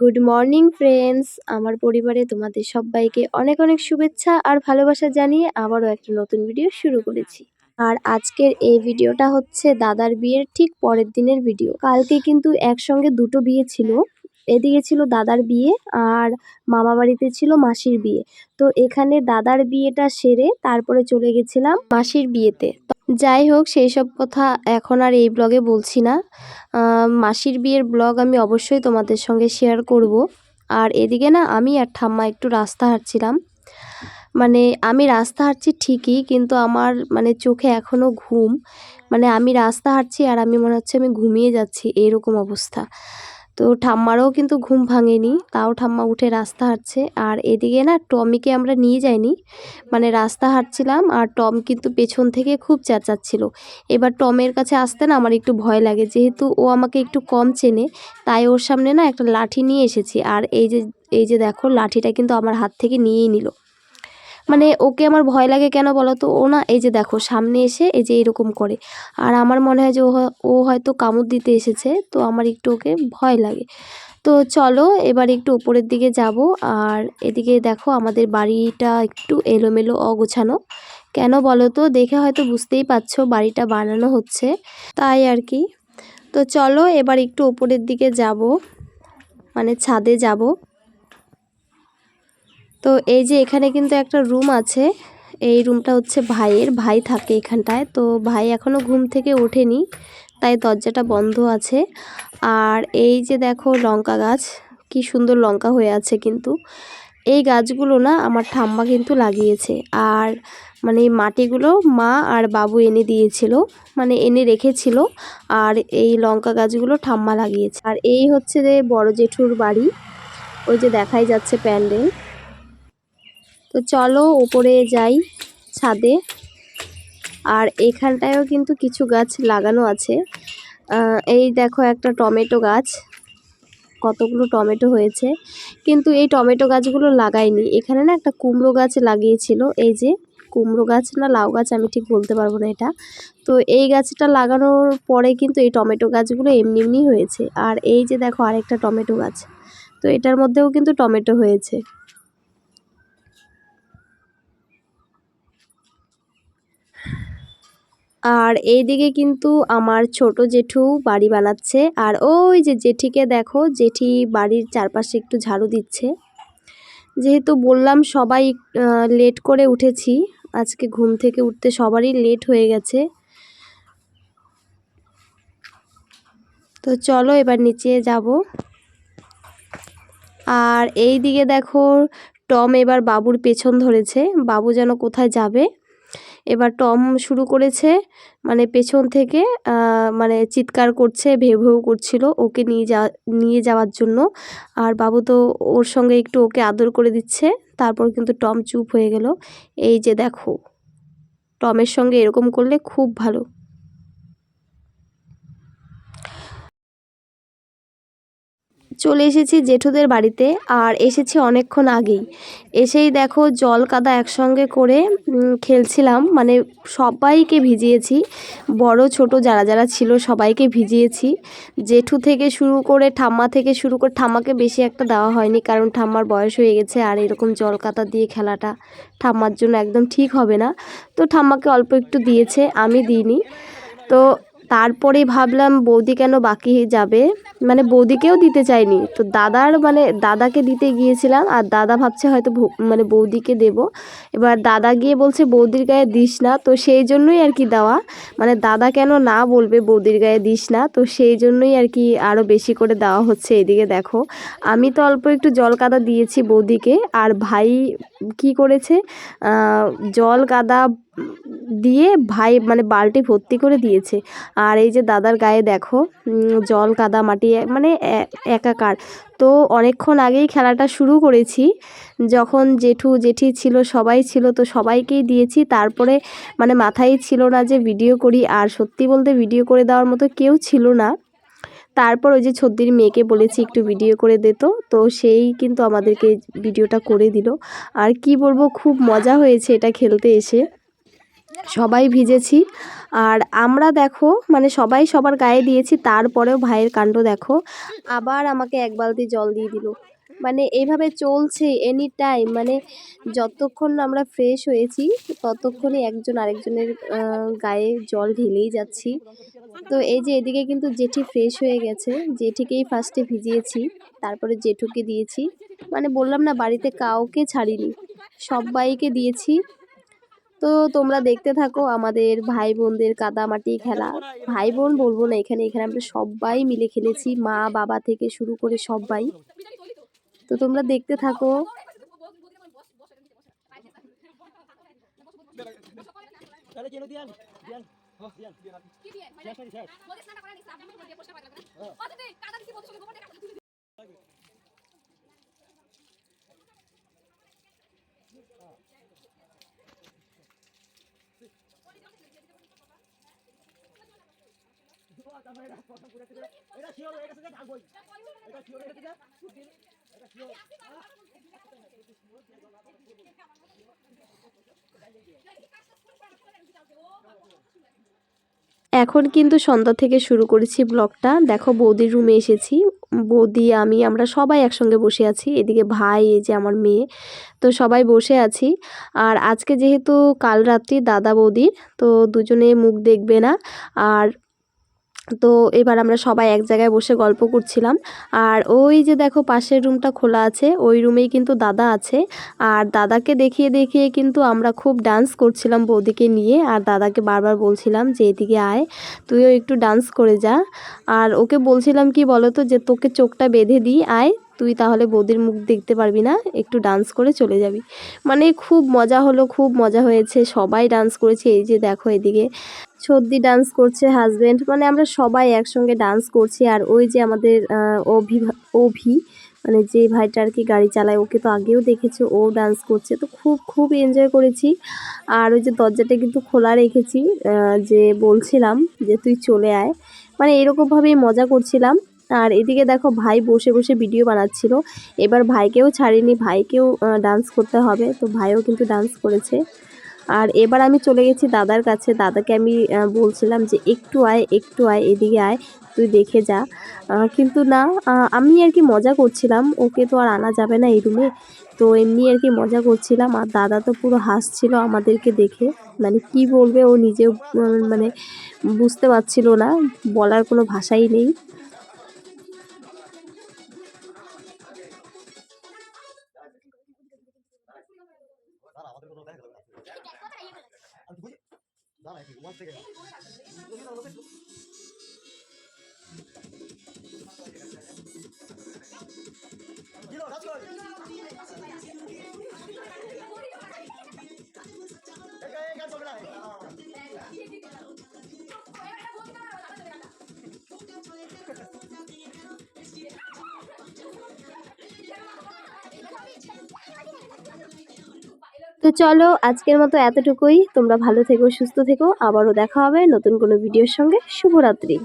Good morning friends আমার পরিবারে তোমাদের সবাইকে অনেক অনেক শুভেচ্ছা আর ভালোবাসা জানিয়ে আবারও একটা নতুন ভিডিও শুরু করেছি। আর আজকের এই ভিডিওটা হচ্ছে দাদার বিয়ের ঠিক পরের দিনের ভিডিও কালকে কিন্তু একসঙ্গে দুটো বিয়ে ছিল। এদিকে ছিল দাদার বিয়ে আর মামা বাড়িতে ছিল মাসির বিয়ে। তো এখানে দাদার বিয়েটা সেরে তারপরে চলে গেছিলাম মাসির বিয়েতে। যাই হোক সেই সব কথা এখন আর এই ব্লগে বলছি না। মাসির বিয়ের ব্লগ আমি অবশ্যই তোমাদের সঙ্গে শেয়ার করব। আর এদিকে না, আমি আর ঠাম্মা একটু রাস্তা হাঁটছিলাম। মানে আমি রাস্তা হাঁটছি ঠিকই, কিন্তু আমার মানে চোখে এখনও ঘুম। মানে আমি রাস্তা হাঁটছি আর আমি মনে হচ্ছে আমি ঘুমিয়ে যাচ্ছি এরকম অবস্থা। তো ঠাম্মারও কিন্তু ঘুম ভাঙেনি, তাও ঠাম্মা উঠে রাস্তা হাঁটছে। আর এদিকে না টমিকে আমরা নিয়ে যাইনি মানে রাস্তা হাঁটছিলাম আর টম কিন্তু পেছন থেকে খুব চেঁচাচ্ছিল। এবার টমের কাছে আসতে না আমার একটু ভয় লাগে, যেহেতু ও আমাকে একটু কম চেনে, তাই ওর সামনে না একটা লাঠি নিয়ে এসেছি। আর এই যে এই যে দেখো, লাঠিটা কিন্তু আমার হাত থেকে নিয়েই নিল। মানে ওকে আমার ভয় লাগে কেন বলো তো? ও না, এই যে দেখো, সামনে এসে এই যে এরকম করে। আর আমার মনে হয় যে ও হয়- হয়তো কামড় দিতে এসেছে, তো আমার একটু ওকে ভয় লাগে। তো চলো, এবার একটু উপরের দিকে যাব। আর এদিকে দেখো, আমাদের বাড়িটা একটু এলোমেলো, অগোছানো। কেন বলো তো? দেখে হয়তো বুঝতেই পারছ, বাড়িটা বানানো হচ্ছে। তাই আর কি। তো চলো, এবার একটু উপরের দিকে যাব। মানে ছাদে যাব। তো এই যে এখানে কিন্তু একটা রুম আছে। এই রুমটা হচ্ছে ভাইয়ের। ভাই থাকে এখানটায়। তো ভাই এখনও ঘুম থেকে ওঠেনি, তাই দরজাটা বন্ধ আছে। আর এই যে দেখো লঙ্কা গাছ, কি সুন্দর লঙ্কা হয়ে আছে কিন্তু। এই গাছগুলো না আমার ঠাম্মা কিন্তু লাগিয়েছে। আর মানে মাটিগুলো মা আর বাবু এনে দিয়েছিল মানে এনে রেখেছিল। আর এই লঙ্কা গাছগুলো ঠাম্মা লাগিয়েছে। আর এই হচ্ছে যে বড় জেঠুর বাড়ি। ওই যে দেখাই যাচ্ছে প্যান্ডেল। তো চলো উপরে যাই ছাদে। আর এখানটায়ও কিন্তু কিছু গাছ লাগানো আছে। এই দেখো একটা টমেটো গাছ। কতগুলো টমেটো হয়েছে। কিন্তু এই টমেটো গাছগুলো লাগাইনি। এখানে না একটা কুমড়ো গাছ লাগিয়েছিল। এই যে কুমড়ো গাছ না লাউ গাছ, আমি ঠিক বলতে পারব না এটা। তো এই গাছটা লাগানোর পরে কিন্তু এই টমেটো গাছগুলো এমনি এমনি হয়েছে। আর এই যে দেখো আরেকটা টমেটো গাছ। তো এটার মধ্যেও কিন্তু টমেটো হয়েছে। আর এইদিকে কিন্তু আমার ছোট জেঠু বাড়ি বানাচ্ছে। আর ওই যে জেঠিকে দেখো, জেঠি বাড়ির চারপাশে একটু ঝাড়ু দিচ্ছে। যেহেতু বললাম সবাই লেট করে উঠেছি, আজকে ঘুম থেকে উঠতে সবারই লেট হয়ে গেছে। তো চলো এবার নিচে যাব। আর এই দিকে দেখো, টম এবার বাবুর পেছন ধরেছে। বাবু যেন কোথায় যাবে? এবার টম শুরু করেছে মানে পেছন থেকে মানে চিৎকার করছে, ভেউ ভেউ করছিল ওকে নিয়ে যা, নিয়ে যাওয়ার জন্য। আর বাবু তো ওর সঙ্গে একটু ওকে আদর করে দিচ্ছে, তারপর কিন্তু টম চুপ হয়ে গেল। এই যে দেখো, টমের সঙ্গে এরকম করলে খুব ভালো। চলে এসেছি জেঠুদের বাড়িতে আর এসেছি অনেকক্ষণ আগেই। এসেই দেখো জল কাদা একসঙ্গে করে খেলছিলাম। মানে সবাইকে ভিজিয়েছি। বড়, ছোট যারা যারা ছিল সবাইকে ভিজিয়েছি। জেঠু থেকে শুরু করে ঠাম্মা থেকে শুরু করে, ঠাম্মাকে বেশি একটা দেওয়া হয়নি কারণ ঠাম্মার বয়স হয়ে গেছে আর এরকম জল কাদা দিয়ে খেলাটা ঠাম্মার জন্য একদম ঠিক হবে না। তো ঠাম্মাকে অল্প একটু দিয়েছে, আমি দিইনি। তো তারপরে ভাবলাম বৌদি কেন বাকি যাবে? মানে বৌদিকেও দিতে চাইনি। তো দাদার মানে দাদাকে দিতে গিয়েছিলাম আর দাদা ভাবছে হয়তো মানে বৌদিকে দেব। এবার দাদা গিয়ে বলছে, বৌদির গায়ে দিস না। তো সেই জন্যই আর কি দেওয়া। মানে দাদা কেন না বলবে, বৌদির গায়ে দিস না। তো সেই জন্যই আর কি আরও বেশি করে দেওয়া হচ্ছে এদিকে দেখো। আমি তো অল্প একটু জল কাদা দিয়েছি বৌদিকে। আর ভাই কি করেছে? জল কাদা দিয়ে ভাই মানে বালতি ভর্তি করে দিয়েছে। আর এই যে দাদার গায়ে দেখো জল কাদা মাটি মানে একাকার। তো অনেকক্ষণ আগেই খেলাটা শুরু করেছি। যখন জেঠু, জেঠি ছিল, সবাই ছিল, তো সবাইকেই দিয়েছি। তারপরে মানে মাথায় ছিল না যে ভিডিও করি, আর সত্যি বলতে ভিডিও করে দেওয়ার মতো কেউ ছিল না। তারপর ওই যে ছদ্দির মেয়েকে বলেছি একটু ভিডিও করে দিত তো সেই কিন্তু আমাদেরকে ভিডিওটা করে দিল। আর কি বলব, খুব মজা হয়েছে এটা খেলতে এসে। সবাই ভিজেছি। আর আমরা দেখো মানে সবাই সবার গায়ে দিয়েছি, তারপরেও ভাইয়ের কাণ্ড দেখো। আবার আমাকে এক বালতি জল দিয়ে দিল। মানে এইভাবে চলছে এনি টাইম মানে যতক্ষণ আমরা ফ্রেশ হয়েছি, ততক্ষণই একজন আরেকজনের গায়ে জল ঢেলেই যাচ্ছি। তো এই যে এদিকে কিন্তু জেঠি ফ্রেশ হয়ে গেছে। জেঠিকেই ফার্স্টে ভিজিয়েছি, তারপরে জেঠুকে দিয়েছি। মানে বললাম না, বাড়িতে কাউকে ছাড়িনি। সবাইকে দিয়েছি। তো তোমরা দেখতে থাকো আমাদের ভাই বোনদের কাদামাটি খেলা। ভাই বোন বলব না, এখানে এখানে আমরা সবাই মিলে খেলেছি, মা, বাবা থেকে শুরু করে সবাই। তো তোমরা দেখতে থাকো। শিওর এখন কিন্তু সন্ধ্যা থেকে শুরু করেছি ব্লগটা। দেখো, বৌদির রুমে এসেছি। বৌদি, আমি, আমরা সবাই একসঙ্গে বসে আছি। এদিকে ভাই, এই যে আমার মেয়ে। তো সবাই বসে আছি। আর আজকে যেহেতু কাল রাত্রি দাদা বৌদির, তো দুজনে মুখ দেখবে না। আর তো এবার আমরা সবাই এক জায়গায় বসে গল্প করছিলাম। আর ওই যে দেখো পাশের রুমটা খোলা আছে, ওই রুমেই কিন্তু দাদা আছে। আর দাদাকে দেখিয়ে দেখিয়ে কিন্তু আমরা খুব ডান্স করছিলাম বৌদিকে নিয়ে। আর দাদাকে বারবার বলছিলাম যে, এদিকে আয়, তুইও একটু ডান্স করে যা। আর ওকে বলছিলাম কি বলতো যে, তোকে চোখটা বেঁধে দিই, আয়। তুই তাহলে বৌদির মুখ দেখতে পারবি না, একটু ডান্স করে চলে যাবি। মানে খুব মজা হলো, খুব মজা হয়েছে, সবাই ডান্স করেছে, এই যে দেখো এদিকে। সর্দি ডান্স করছে হাজবেন্ড মানে আমরা সবাই একসঙ্গে ডান্স করছি, আর ওই যে আমাদের অভি অভি মানে যে ভাইটা আর কি গাড়ি চালায়, ওকে তো আগেও দেখেছ, ও ডান্স করছে, তো খুব খুব এনজয় করেছি। আর ওই যে দরজাটা কিন্তু খোলা রেখেছি যে বলছিলাম যে তুই চলে আয়। মানে এরকমভাবেই মজা করছিলাম। আর এদিকে দেখো ভাই বসে বসে ভিডিও বানাচ্ছিল। এবার ভাইকেও ছাড়িনি, ভাইকেও ডান্স করতে হবে, তো ভাইও কিন্তু ডান্স করেছে। আর এবার আমি চলে গেছি দাদার কাছে। দাদাকে আমি বলছিলাম যে, একটু আয় একটু আয়, এদিকে আয়, তুই দেখে যা। কিন্তু না আমি আর কি মজা করছিলাম। ওকে তো আর আনা যাবে না এই রুমে তো এমনি আর কি মজা করছিলাম। আর দাদা তো পুরো হাসছিল আমাদেরকে দেখে। মানে কি বলবে ও নিজেও মানে বুঝতে পারছিল না। বলার কোনো ভাষাই নেই। Sige. চলো, আজকের মতো এতটুকুই। তোমরা ভালো থেকো, সুস্থ থেকো। আবারও দেখা হবে নতুন কোনো ভিডিওর সঙ্গে। শুভরাত্রি।